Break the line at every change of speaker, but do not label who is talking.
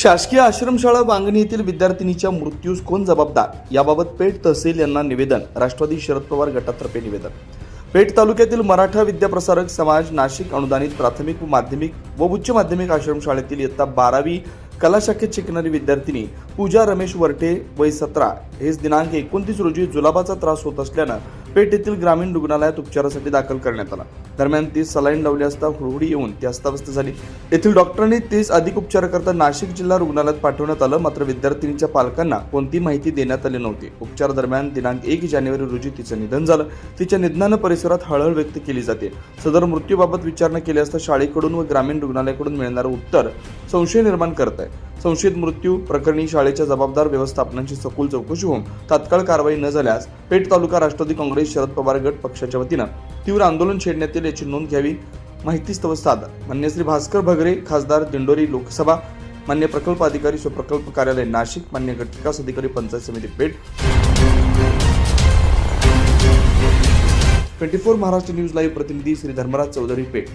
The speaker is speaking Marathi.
शासकीय आश्रमशाळा वांगणी येथील विद्यार्थिनीच्या मृत्यूस कोण जबाबदार? याबाबत पेठ तहसील यांना निवेदन राष्ट्रवादी शरद पवार गटातर्फे निवेदन. पेठ तालुक्यातील मराठा विद्याप्रसारक समाज नाशिक अनुदानित प्राथमिक व माध्यमिक व उच्च माध्यमिक आश्रमशाळेतील इयत्ता बारावी कला शाखेत शिकणारी विद्यार्थिनी पूजा रमेश वरटे वय सतरा. हेच दिनांक एकोणतीस रोजी जुलाबाचा त्रास होत असल्यानं पेठ येथील ग्रामीण रुग्णालयात उपचारासाठी दाखल करण्यात आला. दरम्यान तीस सलाईन लावली असता हुडहुडी येऊन ती अस्ताव्यस्त झाली. येथील डॉक्टरांनी तीस अधिक उपचाराकरता नाशिक जिल्हा रुग्णालयात पाठवण्यात आलं मात्र विद्यार्थिनीच्या पालकांना कोणती माहिती देण्यात आली नव्हती. उपचार दरम्यान दिनांक एक जानेवारी रोजी तिचं निधन झालं. तिच्या निधनानं परिसरात हळहळ व्यक्त केली जाते. सदर मृत्यूबाबत विचारणा केली असता शाळेकडून व ग्रामीण रुग्णालयाकडून मिळणारं उत्तर संशय निर्माण करत आहे संशयित मृत्यू प्रकरणी शाळेच्या जबाबदार व्यवस्थापनांची सखोल चौकशी होऊन तात्काळ कारवाई न झाल्यास पेठ तालुका राष्ट्रवादी काँग्रेस शरद पवार गट पक्षाच्या वतीनं तीव्र आंदोलन छेडण्यात येईल याची नोंद घ्यावी माहितीस्तव साध मान्य श्री भास्कर भगरे खासदार दिंडोरी लोकसभा. मान्य प्रकल्प अधिकारी स्वप्रकल्प कार्यालय नाशिक. मान्य गट विकास अधिकारी पंचायत समिती Peth. Twenty four Maharashtra news live प्रतिनिधी श्री धर्मराज चौधरी पेठ.